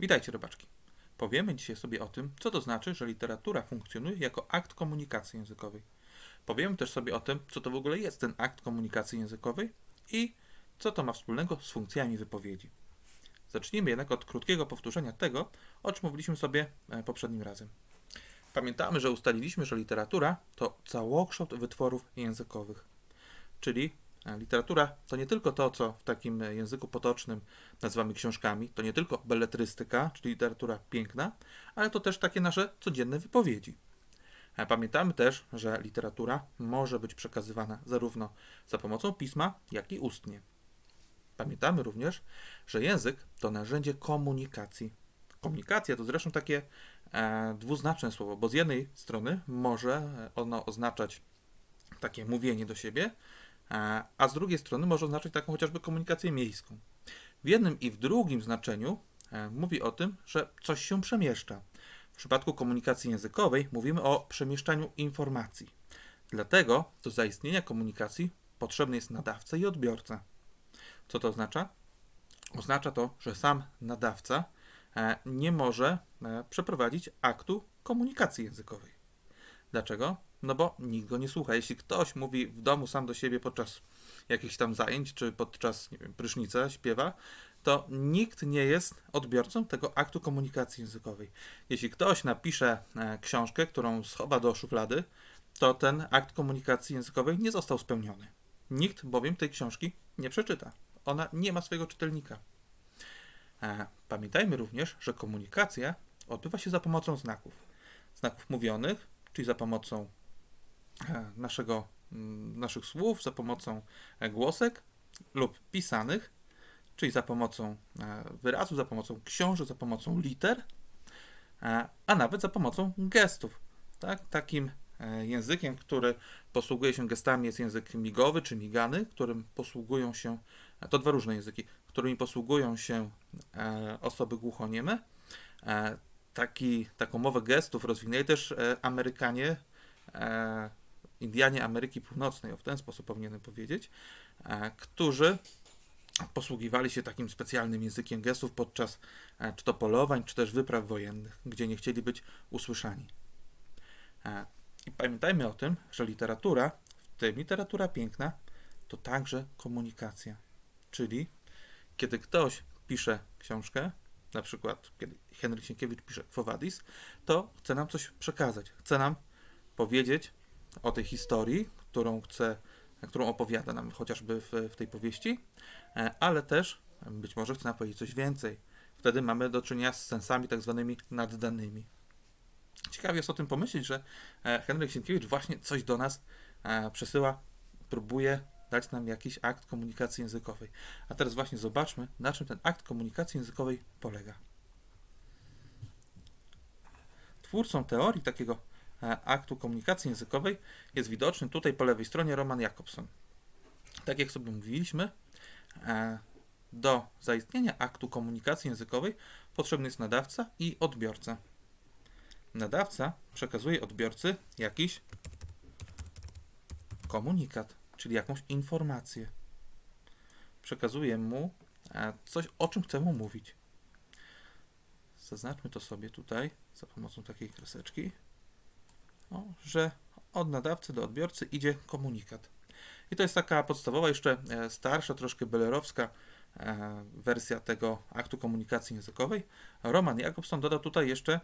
Witajcie robaczki. Powiemy dzisiaj sobie o tym, co to znaczy, że literatura funkcjonuje jako akt komunikacji językowej. Powiemy też sobie o tym, co to w ogóle jest ten akt komunikacji językowej i co to ma wspólnego z funkcjami wypowiedzi. Zacznijmy jednak od krótkiego powtórzenia tego, o czym mówiliśmy sobie e, poprzednim razem. Pamiętamy, że ustaliliśmy, że literatura to całokształt wytworów językowych, czyli literatura to nie tylko to, co w takim e, języku potocznym nazywamy książkami, to nie tylko beletrystyka, czyli literatura piękna, ale to też takie nasze codzienne wypowiedzi. E, Pamiętamy też, że literatura może być przekazywana zarówno za pomocą pisma, jak i ustnie. Pamiętamy również, że język to narzędzie komunikacji. Komunikacja to zresztą takie e, dwuznaczne słowo, bo z jednej strony może e, ono oznaczać takie mówienie do siebie, e, a z drugiej strony może oznaczać taką chociażby komunikację miejską. W jednym i w drugim znaczeniu e, mówi o tym, że coś się przemieszcza. W przypadku komunikacji językowej mówimy o przemieszczaniu informacji. Dlatego do zaistnienia komunikacji potrzebny jest nadawca i odbiorca. Co to oznacza? Oznacza to, że sam nadawca e, nie może e, przeprowadzić aktu komunikacji językowej. Dlaczego? No bo nikt go nie słucha. Jeśli ktoś mówi w domu sam do siebie podczas jakichś tam zajęć, czy podczas nie wiem, prysznica śpiewa, to nikt nie jest odbiorcą tego aktu komunikacji językowej. Jeśli ktoś napisze e, książkę, którą schowa do szuflady, to ten akt komunikacji językowej nie został spełniony. Nikt bowiem tej książki nie przeczyta. Ona nie ma swojego czytelnika. E, Pamiętajmy również, że komunikacja odbywa się za pomocą znaków. Znaków mówionych, czyli za pomocą naszego, mm, naszych słów, za pomocą e, głosek lub pisanych, czyli za pomocą e, wyrazów, za pomocą książek, za pomocą liter, e, a nawet za pomocą gestów. Tak? Takim językiem, który posługuje się gestami jest język migowy czy migany, którym posługują się, to dwa różne języki, którymi posługują się osoby głuchonieme. Taki, taką mowę gestów rozwinęli też Amerykanie, Indianie Ameryki Północnej, o w ten sposób powinienem powiedzieć, e, którzy posługiwali się takim specjalnym językiem gestów podczas e, czy to polowań, czy też wypraw wojennych, gdzie nie chcieli być usłyszani. E, I pamiętajmy o tym, że literatura, w tym literatura piękna, to także komunikacja. Czyli kiedy ktoś pisze książkę, na przykład kiedy Henryk Sienkiewicz pisze Quo to chce nam coś przekazać, chce nam powiedzieć o tej historii, którą chce, którą opowiada nam chociażby w, w tej powieści, e, ale też być może chce nam powiedzieć coś więcej. Wtedy mamy do czynienia z sensami tak zwanymi naddanymi. Ciekawie jest o tym pomyśleć, że e, Henryk Sienkiewicz właśnie coś do nas e, przesyła, próbuje dać nam jakiś akt komunikacji językowej. A teraz właśnie zobaczmy, na czym ten akt komunikacji językowej polega. Twórcą teorii takiego aktu komunikacji językowej jest widoczny tutaj po lewej stronie Roman Jakobson. Tak jak sobie mówiliśmy, e, do zaistnienia aktu komunikacji językowej potrzebny jest nadawca i odbiorca. Nadawca przekazuje odbiorcy jakiś komunikat, czyli jakąś informację. Przekazuje mu e, coś, o czym chce mu mówić. Zaznaczmy to sobie tutaj za pomocą takiej kreseczki, o, że od nadawcy do odbiorcy idzie komunikat. I to jest taka podstawowa, jeszcze e, starsza, troszkę belerowska e, wersja tego aktu komunikacji językowej. Roman Jakobson dodał tutaj jeszcze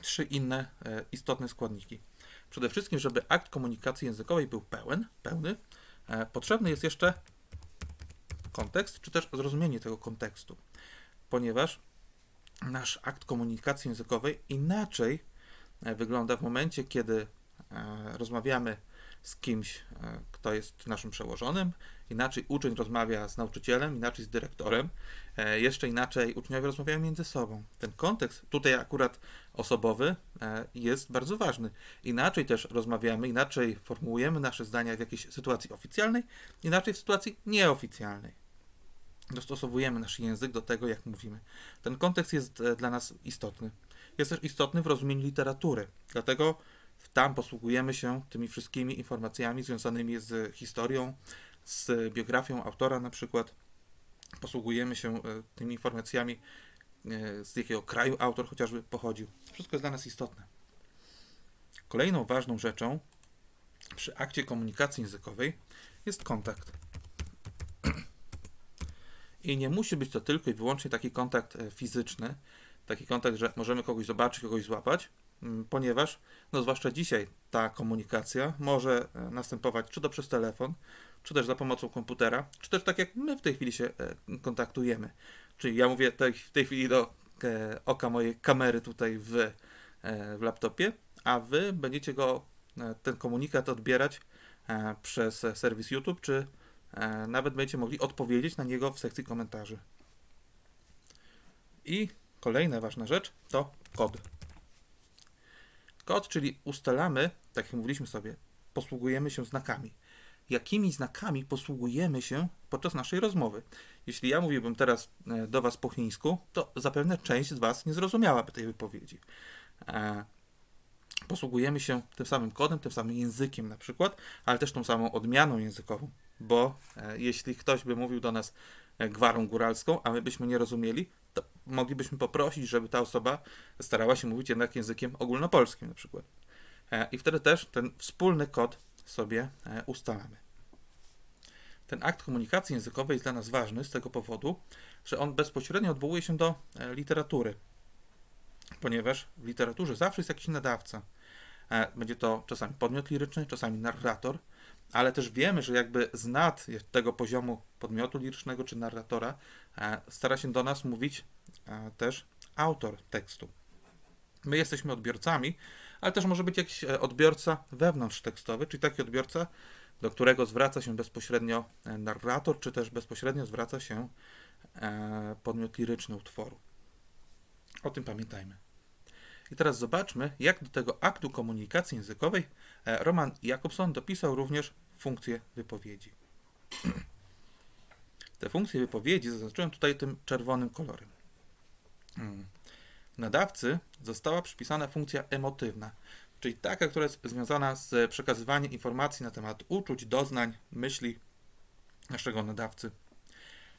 trzy inne e, istotne składniki. Przede wszystkim, żeby akt komunikacji językowej był pełen, pełny, potrzebny jest jeszcze kontekst, czy też zrozumienie tego kontekstu, ponieważ nasz akt komunikacji językowej inaczej wygląda w momencie, kiedy e, rozmawiamy z kimś, e, kto jest naszym przełożonym, inaczej uczeń rozmawia z nauczycielem, inaczej z dyrektorem, e, jeszcze inaczej uczniowie rozmawiają między sobą. Ten kontekst, tutaj akurat osobowy, e, jest bardzo ważny. Inaczej też rozmawiamy, inaczej formułujemy nasze zdania w jakiejś sytuacji oficjalnej, inaczej w sytuacji nieoficjalnej. Dostosowujemy nasz język do tego, jak mówimy. Ten kontekst jest e, dla nas istotny. Jest też istotny w rozumieniu literatury, dlatego tam posługujemy się tymi wszystkimi informacjami związanymi z historią, z biografią autora na przykład. Posługujemy się e, tymi informacjami e, z jakiego kraju autor chociażby pochodził. Wszystko jest dla nas istotne. Kolejną ważną rzeczą przy akcie komunikacji językowej jest kontakt. I nie musi być to tylko i wyłącznie taki kontakt e, fizyczny, taki kontakt, że możemy kogoś zobaczyć, kogoś złapać, mm, ponieważ, no zwłaszcza dzisiaj, ta komunikacja może e, następować czy to przez telefon, czy też za pomocą komputera, czy też tak jak my w tej chwili się e, kontaktujemy. Czyli ja mówię tej, w tej chwili do e, oka mojej kamery tutaj w, w laptopie, a wy będziecie go, ten komunikat odbierać przez serwis YouTube, czy nawet będziecie mogli odpowiedzieć na niego w sekcji komentarzy. I kolejna ważna rzecz to kod. Kod, czyli ustalamy, tak jak mówiliśmy sobie, posługujemy się znakami. Jakimi znakami posługujemy się podczas naszej rozmowy? Jeśli ja mówiłbym teraz e, do Was po chińsku, to zapewne część z Was nie zrozumiałaby tej wypowiedzi. E, Posługujemy się tym samym kodem, tym samym językiem na przykład, ale też tą samą odmianą językową, bo e, jeśli ktoś by mówił do nas gwarą góralską, a my byśmy nie rozumieli, to moglibyśmy poprosić, żeby ta osoba starała się mówić jednak językiem ogólnopolskim na przykład. E, I wtedy też ten wspólny kod sobie e, ustalamy. Ten akt komunikacji językowej jest dla nas ważny z tego powodu, że on bezpośrednio odwołuje się do e, literatury, ponieważ w literaturze zawsze jest jakiś nadawca. E, Będzie to czasami podmiot liryczny, czasami narrator, ale też wiemy, że jakby z nad tego poziomu podmiotu lirycznego czy narratora e, stara się do nas mówić e, też autor tekstu. My jesteśmy odbiorcami, ale też może być jakiś e, odbiorca wewnątrztekstowy, czyli taki odbiorca, do którego zwraca się bezpośrednio narrator, czy też bezpośrednio zwraca się podmiot liryczny utworu. O tym pamiętajmy. I teraz zobaczmy, jak do tego aktu komunikacji językowej e, Roman Jakobson dopisał również funkcję wypowiedzi. Te funkcje wypowiedzi zaznaczyłem tutaj tym czerwonym kolorem. Mm. Nadawcy została przypisana funkcja emotywna, czyli taka, która jest związana z przekazywaniem informacji na temat uczuć, doznań, myśli naszego nadawcy.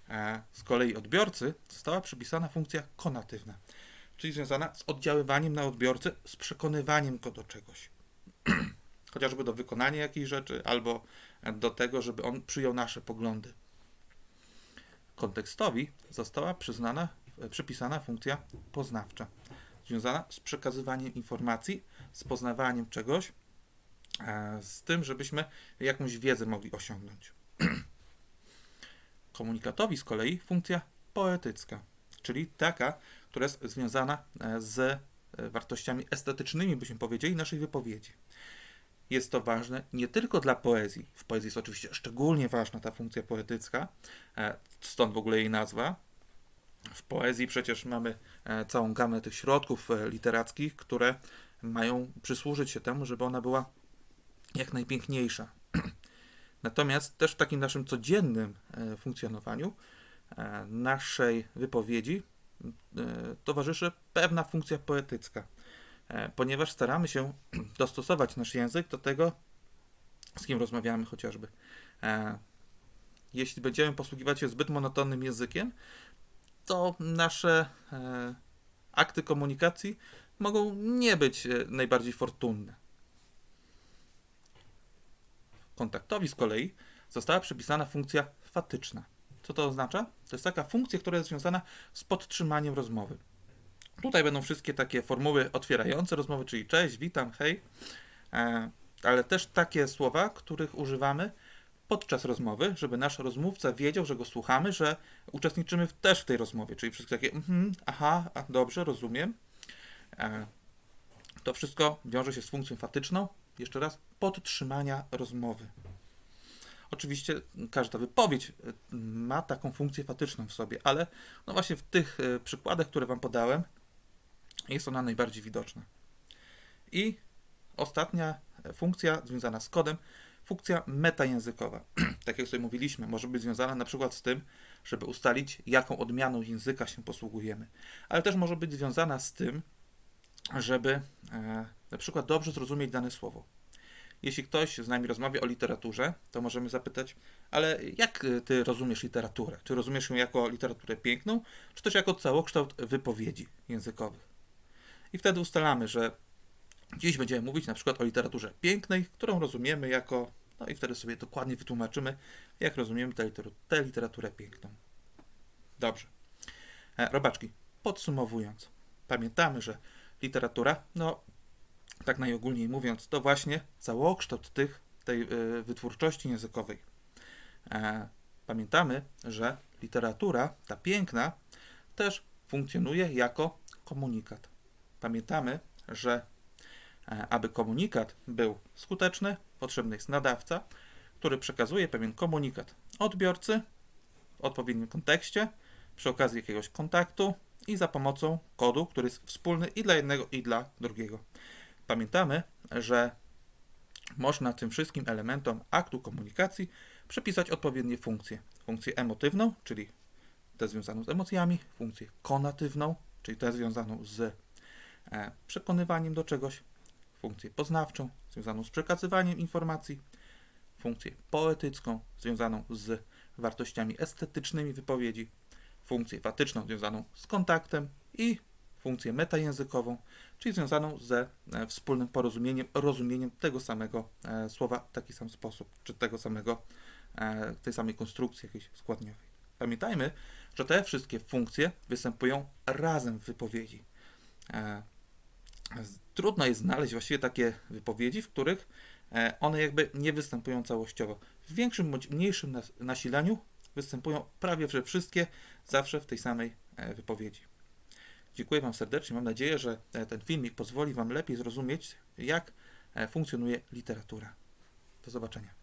E, Z kolei odbiorcy została przypisana funkcja konatywna, czyli związana z oddziaływaniem na odbiorcę, z przekonywaniem go do czegoś. Chociażby do wykonania jakiejś rzeczy, albo do tego, żeby on przyjął nasze poglądy. Kontekstowi została przyznana, przypisana funkcja poznawcza, związana z przekazywaniem informacji, z poznawaniem czegoś, e, z tym, żebyśmy jakąś wiedzę mogli osiągnąć. Komunikatowi z kolei funkcja poetycka, czyli taka, która jest związana e, z e, wartościami estetycznymi, byśmy powiedzieli, naszej wypowiedzi. Jest to ważne nie tylko dla poezji. W poezji jest oczywiście szczególnie ważna ta funkcja poetycka, e, stąd w ogóle jej nazwa. W poezji przecież mamy całą gamę tych środków literackich, które mają przysłużyć się temu, żeby ona była jak najpiękniejsza. Natomiast też w takim naszym codziennym funkcjonowaniu naszej wypowiedzi towarzyszy pewna funkcja poetycka, e, ponieważ staramy się dostosować nasz język do tego, z kim rozmawiamy chociażby. E, Jeśli będziemy posługiwać się zbyt monotonnym językiem, to nasze e, akty komunikacji mogą nie być e, najbardziej fortunne. Kontaktowi z kolei została przypisana funkcja fatyczna. Co to oznacza? To jest taka funkcja, która jest związana z podtrzymaniem rozmowy. Tutaj będą wszystkie takie formuły otwierające rozmowy, czyli cześć, witam, hej, e, ale też takie słowa, których używamy podczas rozmowy, żeby nasz rozmówca wiedział, że go słuchamy, że uczestniczymy też w tej rozmowie, czyli wszystkie takie mhm, aha, dobrze, rozumiem. E, to wszystko wiąże się z funkcją fatyczną, jeszcze raz, podtrzymania rozmowy. Oczywiście każda wypowiedź e, ma taką funkcję fatyczną w sobie, ale no właśnie w tych e, przykładach, które Wam podałem, jest ona najbardziej widoczna. I ostatnia e, funkcja związana z kodem, funkcja metajęzykowa. tak jak sobie mówiliśmy, może być związana na przykład z tym, żeby ustalić, jaką odmianą języka się posługujemy, ale też może być związana z tym, żeby e, na przykład dobrze zrozumieć dane słowo. Jeśli ktoś z nami rozmawia o literaturze, to możemy zapytać, ale jak y, ty rozumiesz literaturę? Czy rozumiesz ją jako literaturę piękną, czy też jako całokształt wypowiedzi językowych? I wtedy ustalamy, że dziś będziemy mówić na przykład o literaturze pięknej, którą rozumiemy jako, no i wtedy sobie dokładnie wytłumaczymy, jak rozumiemy tę, literaturę piękną. Dobrze. E, Robaczki, podsumowując, pamiętamy, że literatura, no tak najogólniej mówiąc, to właśnie całokształt tych, tej y, wytwórczości językowej. E, pamiętamy, że literatura, ta piękna, też funkcjonuje jako komunikat. Pamiętamy, że e, aby komunikat był skuteczny, potrzebny jest nadawca, który przekazuje pewien komunikat odbiorcy w odpowiednim kontekście, przy okazji jakiegoś kontaktu i za pomocą kodu, który jest wspólny i dla jednego, i dla drugiego. Pamiętamy, że można tym wszystkim elementom aktu komunikacji przypisać odpowiednie funkcje. Funkcję emotywną, czyli tę związaną z emocjami, funkcję konatywną, czyli tę związaną z e, przekonywaniem do czegoś, funkcję poznawczą, związaną z przekazywaniem informacji, funkcję poetycką, związaną z wartościami estetycznymi wypowiedzi, funkcję fatyczną, związaną z kontaktem i funkcję metajęzykową, czyli związaną ze e, wspólnym porozumieniem, rozumieniem tego samego e, słowa w taki sam sposób, czy tego samego, e, tej samej konstrukcji jakiejś składniowej. Pamiętajmy, że te wszystkie funkcje występują razem w wypowiedzi. Trudno jest znaleźć właściwie takie wypowiedzi, w których one jakby nie występują całościowo. W większym bądź mniejszym nas- nasileniu występują prawie wszystkie zawsze w tej samej wypowiedzi. Dziękuję Wam serdecznie. Mam nadzieję, że e, ten filmik pozwoli Wam lepiej zrozumieć, jak e, funkcjonuje literatura. Do zobaczenia.